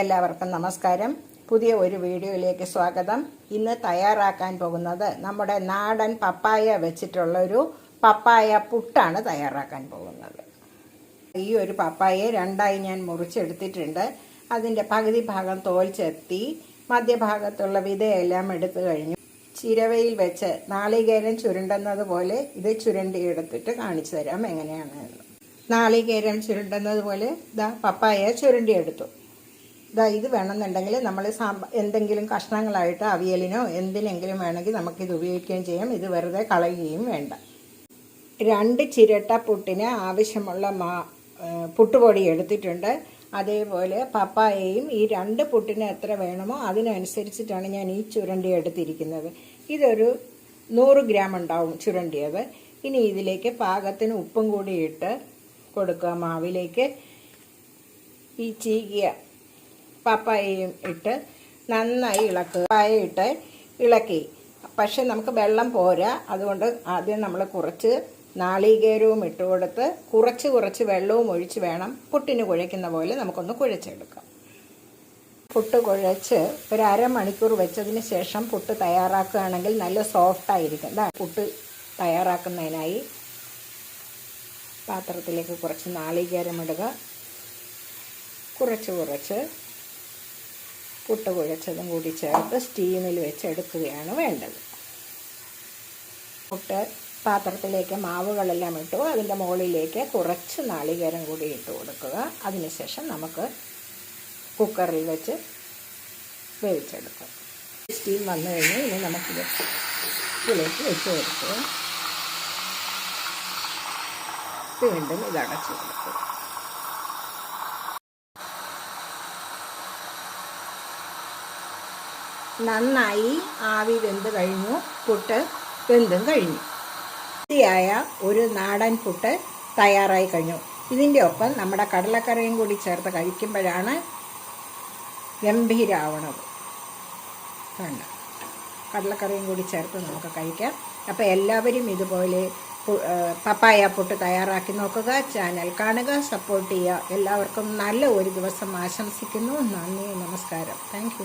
എല്ലാവർക്കും നമസ്കാരം. പുതിയ ഒരു വീഡിയോയിലേക്ക് സ്വാഗതം. ഇന്ന് തയ്യാറാക്കാൻ പോകുന്നത് നമ്മുടെ നാടൻ പപ്പായ വെച്ചിട്ടുള്ള ഒരു പപ്പായ പുട്ടാണ് തയ്യാറാക്കാൻ പോകുന്നത്. ഈ ഒരു പപ്പായയെ രണ്ടായി ഞാൻ മുറിച്ചെടുത്തിട്ടുണ്ട്. അതിന്റെ പകുതി ഭാഗം തോൽ ചെത്തി മധ്യഭാഗത്തുള്ള വിതയെല്ലാം എടുത്തു കഴിഞ്ഞു. ചിരവയിൽ വെച്ച് നാളികേരം ചുരുണ്ടുന്നത് പോലെ ഇത് ചുരണ്ടിയെടുത്തിട്ട് കാണിച്ചു തരാം എങ്ങനെയാണെന്ന് നാളികേരം ചുരുണ്ടുന്നത് പോലെ ഇതാ പപ്പായ ചുരണ്ടിയെടുത്തു ഇതാ ഇത് വേണമെന്നുണ്ടെങ്കിൽ നമ്മൾ എന്തെങ്കിലും കഷ്ണങ്ങളായിട്ട് അവിയലിനോ എന്തിനെങ്കിലും വേണമെങ്കിൽ നമുക്കിത് ഉപയോഗിക്കുകയും ചെയ്യാം. ഇത് വെറുതെ കളയുകയും വേണ്ട. രണ്ട് ചിരട്ട പുട്ടിന് ആവശ്യമുള്ള മാ പുട്ടുപൊടി എടുത്തിട്ടുണ്ട്. അതേപോലെ പപ്പായയും ഈ രണ്ട് പുട്ടിന് എത്ര വേണമോ അതിനനുസരിച്ചിട്ടാണ് ഞാൻ ഈ ചുരണ്ടി എടുത്തിരിക്കുന്നത്. ഇതൊരു നൂറ് ഗ്രാം ഉണ്ടാവും ചുരണ്ടിയത് ഇനി ഇതിലേക്ക് പാകത്തിന് ഉപ്പും കൂടി ഇട്ട് കൊടുക്കുക. മാവിലേക്ക് ഈ ചീകിയ പപ്പായയും ഇട്ട് നന്നായി ഇളക്കുക പപ്പായ ഇട്ട് ഇളക്കി. പക്ഷെ നമുക്ക് വെള്ളം പോരാ. അതുകൊണ്ട് ആദ്യം നമ്മൾ കുറച്ച് നാളികേരവും ഇട്ട് കൊടുത്ത് കുറച്ച് കുറച്ച് വെള്ളവും ഒഴിച്ച് വേണം പുട്ടിന് കുഴയ്ക്കുന്ന പോലെ നമുക്കൊന്ന് കുഴച്ചെടുക്കാം. പുട്ട് കുഴച്ച് ഒരു അരമണിക്കൂർ വെച്ചതിന് ശേഷം പുട്ട് തയ്യാറാക്കുകയാണെങ്കിൽ നല്ല സോഫ്റ്റ് ആയിരിക്കും. ദാ പുട്ട് തയ്യാറാക്കുന്നതിനായി പാത്രത്തിലേക്ക് കുറച്ച് നാളികേരം ഇടുക. കുറച്ച് കുറച്ച് പുട്ട് കുഴച്ചതും കൂടി ചേർത്ത് സ്റ്റീമിൽ വെച്ചെടുക്കുകയാണ് വേണ്ടത്. പുട്ട് പാത്രത്തിലേക്ക് മാവുകളെല്ലാം ഇട്ടു. അതിന്റെ മുകളിലേക്ക് കുറച്ച് നാളികേരം കൂടി ഇട്ട് കൊടുക്കുക. അതിനുശേഷം നമുക്ക് കുക്കറിൽ വെച്ച് വേവിച്ചെടുക്കാം. സ്റ്റീം വന്നു കഴിഞ്ഞ് ഇനി നമുക്ക് ഇതിലേക്ക് വെച്ച് കൊടുക്കുക വീണ്ടും ഇതടച്ചു കൊടുക്കുക നന്നായി ആവി വെന്ത് കഴിഞ്ഞു പുട്ട് വെന്തും കഴിഞ്ഞു. വൃത്തിയായ ഒരു നാടൻ പുട്ട് തയ്യാറായി കഴിഞ്ഞു. ഇതിന്റെ ഒപ്പം നമ്മുടെ കടലക്കറിയും കൂടി ചേർത്ത് കഴിക്കുമ്പോഴാണ് ഗംഭീരാവണത് കണ്ട കടലക്കറിയും കൂടി ചേർത്ത് നമുക്ക് കഴിക്കാം. അപ്പോൾ എല്ലാവരും ഇതുപോലെ പപ്പായ പുട്ട് തയ്യാറാക്കി നോക്കുക. ചാനൽ കാണുക സപ്പോർട്ട് ചെയ്യുക. എല്ലാവർക്കും നല്ല ഒരു ദിവസം ആശംസിക്കുന്നു. നന്ദി നമസ്കാരം. താങ്ക്